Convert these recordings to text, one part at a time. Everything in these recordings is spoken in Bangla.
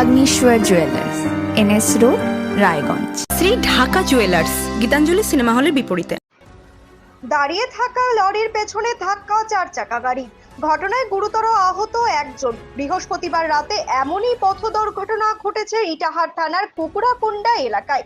Agnishwar jewellers NS road Raiganj Shri Dhaka jewellers Gitanjali cinema হলের বিপরীতে। দাঁড়িয়ে থাকা লরির পেছনে ধাক্কা চার চাকা গাড়ি। ঘটনায় গুরুতর আহত একজন। বৃহস্পতিবার রাতে এমনই পথ দুর্ঘটনা ঘটেছে ইটাহার থানার কুকুরাকুন্ডা এলাকায়।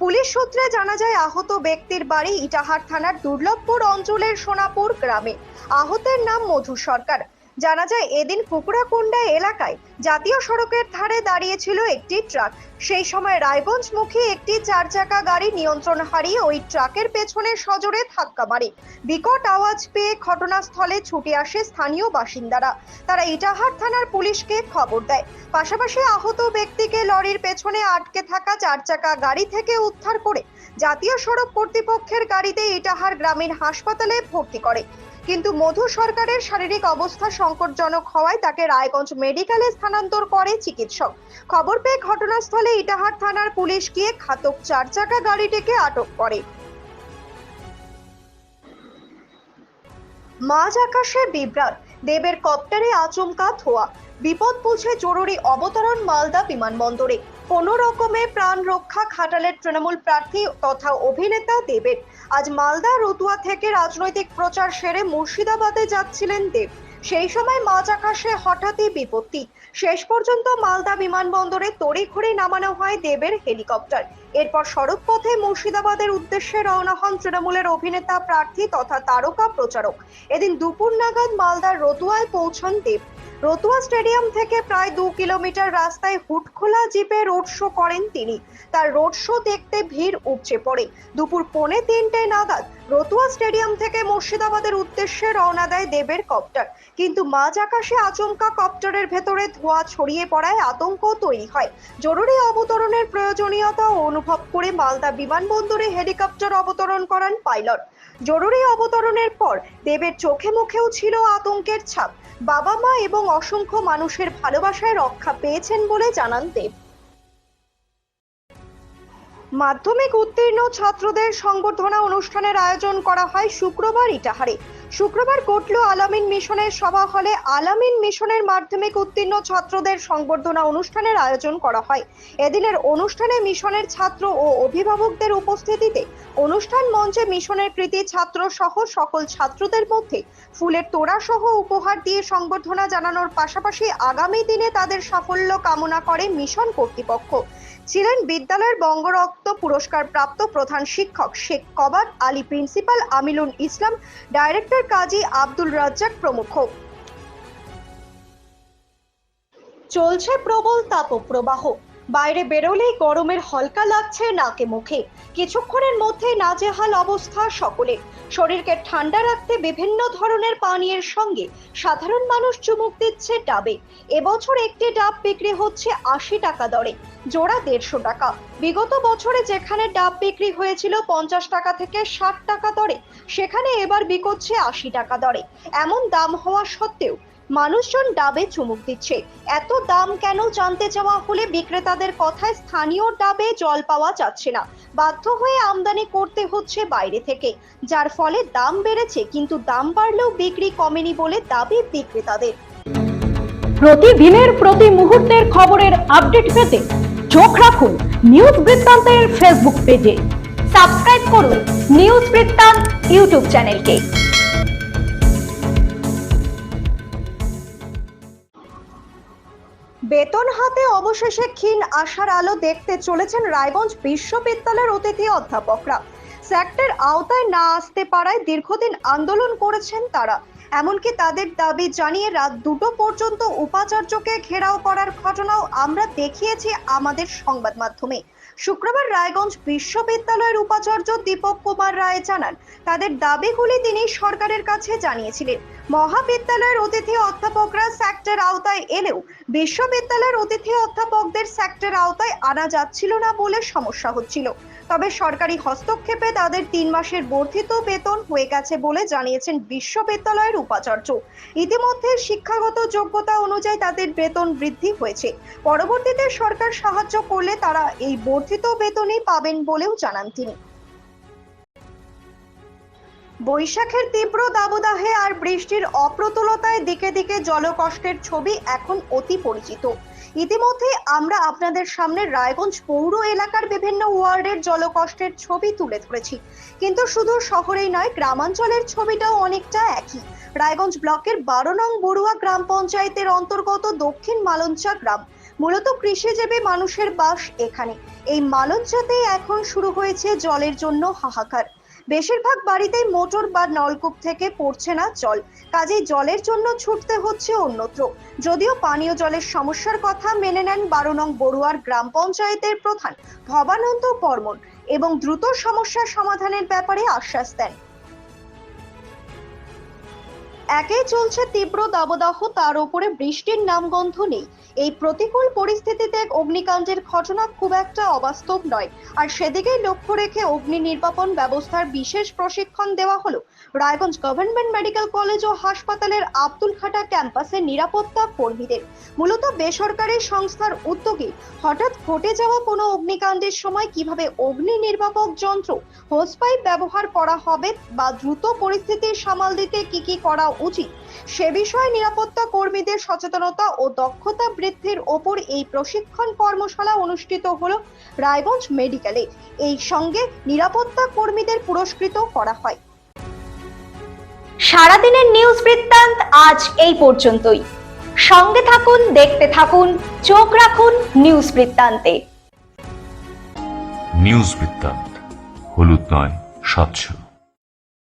পুলিশ সূত্রে জানা যায় আহত ব্যক্তির বাড়ি ইটাহার থানার দুর্লভপুর অঞ্চলের সোনাপুর গ্রামে। আহতের নাম মধু সরকার। জানা যায় এদিন কুকুরাকুন্ডা এলাকায় জাতীয় সড়কের ধারে দাঁড়িয়েছিল একটি ট্রাক। সেই সময় রায়গঞ্জমুখী একটি চার চাকা গাড়ি নিয়ন্ত্রণ হারিয়ে ওই ট্রাকের পেছনে সজোরে ধাক্কা মারে। বিকট আওয়াজ পেয়ে ঘটনাস্থলে ছুটে আসে স্থানীয় বাসিন্দারা। তারা ইটাহার থানার পুলিশকে খবর দেয়। পাশাপাশি আহত ব্যক্তিকে লরির পেছনে আটকে থাকা চার চাকা গাড়ি থেকে উদ্ধার করে জাতীয় সড়ক কর্তৃপক্ষের গাড়িতে ইটাহার গ্রামীণ হাসপাতালে ভর্তি করে। কিন্তু মধু সরকারের শারীরিক অবস্থা সংকটজনক হওয়ায় তাকে রায়গঞ্জ মেডিকেলে স্থানান্তর করে চিকিৎসক। খবর পেয়ে ঘটনাস্থলে ইটাহার থানার পুলিশ গিয়ে ঘাতক চার চাকা গাড়িটিকে আটক করে। মাঝ আকাশে বিভ্রাট দেবের কপ্টারে আচমকা ধোয়া। বিপদ বুঝে জরুরি অবতরণ মালদা বিমানবন্দরে। কোনো রকমে প্রাণ রক্ষা খাটালের তৃণমূল প্রার্থী তথা অভিনেতা দেবের। আজ মালদা রতুয়া থেকে রাজনৈতিক প্রচার সেরে মুর্শিদাবাদে যাচ্ছিলেন দেব। সেই সময় মাঝ আকাশে হঠাৎই বিপত্তি। শেষ পর্যন্ত মালদা বিমানবন্দরে তড়িঘড়ি নামানো হয় দেবের হেলিকপ্টার। এরপর সড়ক পথে মুর্শিদাবাদের উদ্দেশ্যে রওনা হন তৃণমূলের অভিনেতা, প্রার্থী তথা তারকা প্রচারক। এদিন দুপুর নাগাদ মালদার রতুয়ায় পৌঁছন দেব। রতুয়া স্টেডিয়াম থেকে প্রায় দু কিলোমিটার রাস্তায় হুটখোলা জিপে রোড শো করেন তিনি। তার রোড শো দেখতে ভিড় উপচে পড়ে। দুপুর পৌনে তিনটে নাগাদ রতুয়া স্টেডিয়াম থেকে মুর্শিদাবাদের উদ্দেশ্যে রওনা দেয় দেবের কপ্টার। কিন্তু মাঝ আকাশে আচমকা কপ্টারের ভেতরে ধোঁয়া ছড়িয়ে পড়ায় আতঙ্ক তৈরি হয়। জরুরি অবতরণের প্রয়োজনীয়তা অনুভব করে মালদা বিমানবন্দরে হেলিকপ্টার অবতরণ করান পাইলট। জরুরি অবতরণের পর দেবের চোখে মুখেও ছিল আতঙ্কের ছাপ। বাবা মা এবং অসংখ্য মানুষের ভালোবাসায় রক্ষা পেয়েছেন বলে জানান দেব। মাধ্যমিক উত্তীর্ণ ছাত্রদের সংবর্ধনা অনুষ্ঠানের আয়োজন করা হয় শুক্রবার ইটাহারে। শুক্রবার কোটলো আলামিন মিশনের সভা হলে আলামিন মিশনের মাধ্যমিক উত্তীর্ণ ছাত্রদের সংবর্ধনা অনুষ্ঠানের আয়োজন করা হয়। এদিনের অনুষ্ঠানে মিশনের ছাত্র ও অভিভাবকদের উপস্থিতিতে অনুষ্ঠান মঞ্চে মিশনের কৃতি ছাত্র সহ সকল ছাত্রদের মধ্যে ফুলের তোড়া সহ উপহার দিয়ে সংবর্ধনা জানানোর পাশাপাশি আগামী দিনে তাদের সাফল্য কামনা করে মিশন কর্তৃপক্ষ। ছিলেন বিদ্যালয়ের বঙ্গরক্ত পুরস্কার প্রাপ্ত প্রধান শিক্ষক শেখ কবার আলী, প্রিন্সিপাল আমিলুল ইসলাম, ডাইরেক্টর কাজী আব্দুল রাজ্জাক প্রমুখ। চলছে প্রবল তাপপ্রবাহ। বাইরে বেরোলেই গরমের হলকা লাগছে নাকে মুখে। কিছুক্ষণের মধ্যে নাজেহাল অবস্থা সকলে। শরীরকে ঠান্ডা রাখতে বিভিন্ন ধরনের পানীয়ের সঙ্গে সাধারণ মানুষ চুমুক দিচ্ছে ডাবে। এবছর একটি ডাব বিক্রি হচ্ছে আশি টাকা দরে, জোড়া দেড়শো টাকা। বিগত বছরে যেখানে ডাব বিক্রি হয়েছিল পঞ্চাশ টাকা থেকে ষাট টাকা দরে, সেখানে এবার বিকোচ্ছে আশি টাকা দরে। এমন দাম হওয়া সত্ত্বেও মানুষজন ডাবে চুমুক দিচ্ছে। এত দাম কেন জানতে চাওয়া হলে বিক্রেতাদের কথায় স্থানীয় ডাবে জল পাওয়া যাচ্ছে না। বাধ্য হয়ে আমদানি করতে হচ্ছে বাইরে থেকে। যার ফলে দাম বেড়েছে, কিন্তু দাম বাড়লেও বিক্রি কমেনি বলে দাবি বিক্রেতাদের। প্রতিদিনের, প্রতি মুহূর্তের খবরের আপডেট পেতে চোখ রাখুন নিউজ বৃত্তান্তের ফেসবুক পেজে। সাবস্ক্রাইব করুন নিউজ বৃত্তান্ত ইউটিউব চ্যানেলকে। বেতন হাতে অবশেষে ক্ষীণ আশার আলো দেখতে চলেছেন রায়গঞ্জ বিশ্ববিদ্যালয়ের অতিথি অধ্যাপকরা। স্যাক্টের আওতায় না আসতে পারায় দীর্ঘদিন আন্দোলন করেছেন তারা। এমনকি তাদের দাবি জানিয়ে রাত দুটো পর্যন্ত উপাচার্যকে ঘেরাও করার ঘটনাও আমরা দেখিয়েছি আমাদের সংবাদ মাধ্যমে। শুক্রবার রায়গঞ্জ বিশ্ববিদ্যালয়ের উপাচার্য দীপক কুমার রায় জানান, তাদের দাবিগুলি তিনি সরকারের কাছে জানিয়েছিলেন। মহাবিদ্যালয়ের অতিথি অধ্যাপকরা সেক্টর আওতায় এলেও বিশ্ববিদ্যালয়ের অতিথি অধ্যাপকদের সেক্টর আওতায় আনা যাচ্ছিল না বলে সমস্যা হচ্ছিল। তবে সরকারি হস্তক্ষেপে তাদের তিন মাসের বর্ধিত বেতন হয়ে গেছে বলে জানিয়েছেন বিশ্ববিদ্যালয়ের উপাচার্য। ইতিমধ্যে শিক্ষাগত যোগ্যতা অনুযায়ী তাদের বেতন বৃদ্ধি হয়েছে। পরবর্তীতে সরকার সাহায্য করলে তারা এই বর্ধিত বেতনই পাবেন বলেও জানান তিনি। বৈশাখের তীব্র দাবদাহে আর বৃষ্টির অপ্রতুলতায় দিকে দিকে জলকষ্টের ছবি এখন অতি পরিচিত। ইতিমধ্যে আমরা আপনাদের সামনে রায়গঞ্জ পৌর এলাকার বিভিন্ন ওয়ার্ডের জলকষ্টের ছবি তুলে ধরেছি। কিন্তু শুধু শহরেই নয়, গ্রামাঞ্চলের ছবিটাও অনেকটা একই। রায়গঞ্জ ব্লকের বারো নং বড়ুয়া গ্রাম পঞ্চায়েতের অন্তর্গত দক্ষিণ মালঞ্চা গ্রাম। মূলত কৃষিজীবী মানুষের বাস এখানে। এই মালঞ্চাতেই এখন শুরু হয়েছে জলের জন্য হাহাকার। বেশিরভাগ বাড়িতেই মোটর বা নলকূপ থেকে পড়ছে না জল। কাজেই জলের জন্য ছুটতে হচ্ছে অন্যত্র যদিও পানীয় জলের সমস্যার কথা মেনে নেন বারো নং বড়ুয়ার গ্রাম পঞ্চায়েতের প্রধান ভবানন্দ বর্মন এবং দ্রুত সমস্যার সমাধানের ব্যাপারে আশ্বাস দেন। একে চলছে তীব্র দাবদাহ, তার উপরে বৃষ্টির নামগন্ধ নেই। এই প্রতিকূল পরিস্থিতিতে অগ্নিকাণ্ডের ঘটনা খুব একটা অবাস্তব নয়। আর সেদিকেই লক্ষ্য রেখে অগ্নি নির্বাপন ব্যবস্থার বিশেষ প্রশিক্ষণ দেওয়া হলো রায়গঞ্জ গভর্নমেন্ট মেডিকেল কলেজ ও হাসপাতালের আব্দুল খাটা ক্যাম্পাসের নিরাপত্তা কর্মীদের। মূলত বেসরকারি সংস্থার উদ্যোগে হঠাৎ ঘটে যাওয়া কোনো অগ্নিকাণ্ডের সময় কীভাবে অগ্নি নির্বাপক যন্ত্র হোস পাইপ ব্যবহার করা হবে বা দ্রুত পরিস্থিতি সামাল দিতে কি কি করা উচিত। সে বিষয়ে নিরাপত্তা কর্মীদের সচেতনতা ও দক্ষতা বৃদ্ধির ওপর এই প্রশিক্ষণ কর্মশালা অনুষ্ঠিত হলো রায়গঞ্জ মেডিকেলে। এই সঙ্গে নিরাপত্তা কর্মীদের পুরস্কৃত করা হয়। সারাদিনের নিউজ বৃত্তান্ত আজ এই পর্যন্তই। সঙ্গে থাকুন দেখতে থাকুন চোখ রাখুন নিউজ বৃত্তান্তে। নিউজ বৃত্তান্ত হলুদ নয় স্বচ্ছ।